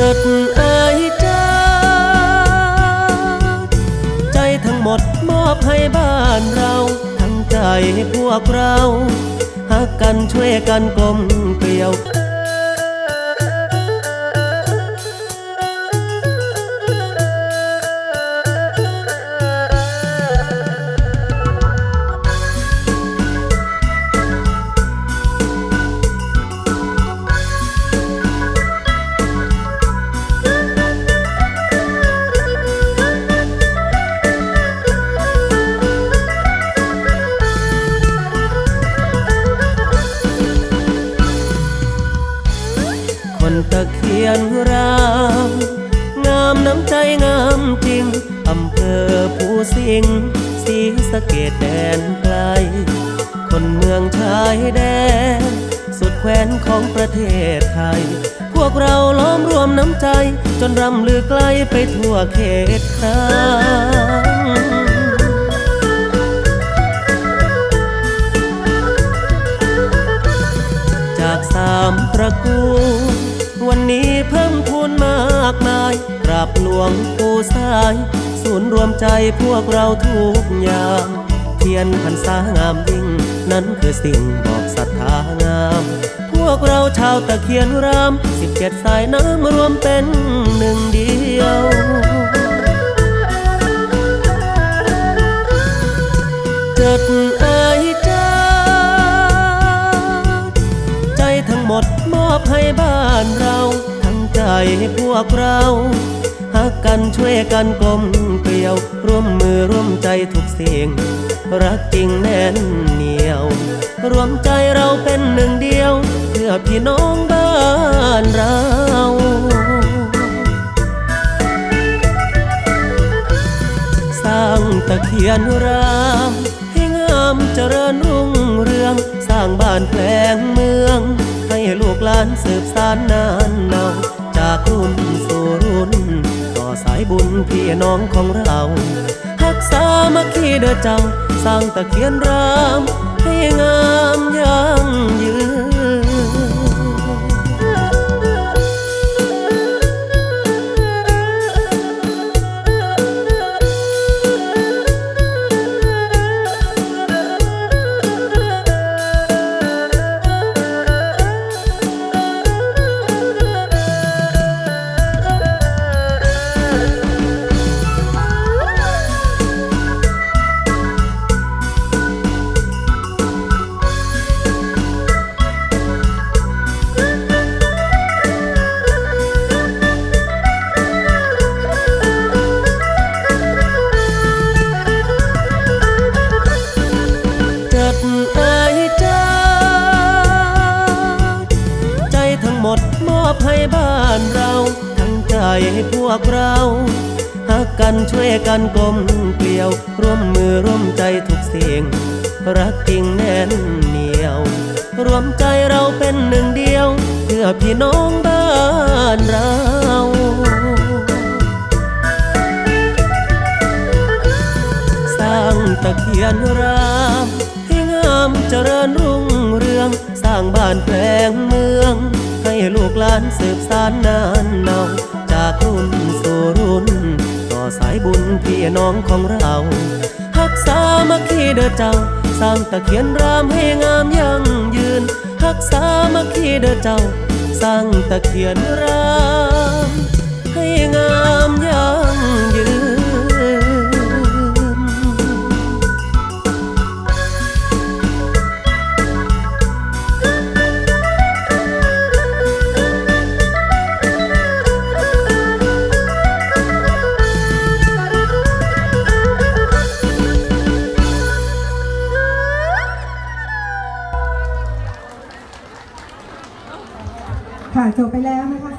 จดเอ่ยจ้า ใจทั้งหมดมอบให้บ้านเรา ทั้งใจพวกเรา หักกันช่วยกันกลมเกลียว คนตะเคียนรามงามน้ำใจงามจริง อำเภอภูสิงห์สีสะเกดแดนไกล คนเมืองชายแดน สุดแคว้นของประเทศไทย พวกเราล้อมรวมน้ำใจ จนรำลือไกลไปทั่วเขตข้างจากสามตระกูลากมายกราบหลวงปู่สาย ศูนย์รวมใจพวกเราทุกอย่างเทียนพรรษางามยิ่ง นั้นคือสิ่งบอกศรัทธางาม พวกเราชาวตะเคียนรามสิบเจ็ดสายน้ำรวมเป็นหนึ่งเดียวจดเอ่ยจ้าใจทั้งหมดมอบให้บ้านเรา ใจพวกเราหักกันช่วยกันกลมเกลียว ร่วมมือร่วมใจทุกสิ่ง รักจริงแน่นเหนียว รวมใจเราเป็นหนึ่งเดียว เพื่อพี่น้องบ้านเราสร้างตะเคียนรามให้งามเจริญรุ่งเรือง สร้างบ้านแปลงเมือง ให้ลูกหลานสืบสานนานนาน จากรุ่นสู่รุ่น ต่อสายบุญพี่น้องของเรา หักสามัคคีเด้อเจ้า สร้างตะเคียนรามให้งาม อบให้บ้านเรา ทั้งใจพวกเราหักกันช่วยกันกลมเกลียว ร่วมมือร่วมใจทุกเสิ่งรักจริงแน่นเหนียว รวมใจเราเป็นหนึ่งเดียว เพื่อพี่น้องบ้านเราสร้างตะเคียนรามให้งามเจริญรุ่งเรือง สร้างบ้านแปลงเมือง ลูกหลานสืบสานนานเนาจากรุ่นสู่รุ่น ต่อสายบุญพี่น้องของเราหักษามัคคีเด้อเจ้า สร้างตะเคียนรามให้งามยั่งยืนหักษามัคคีเด้อเจ้า สร้างตะเคียนราม ให้งามยั่งากจบไปแล้วนะคะ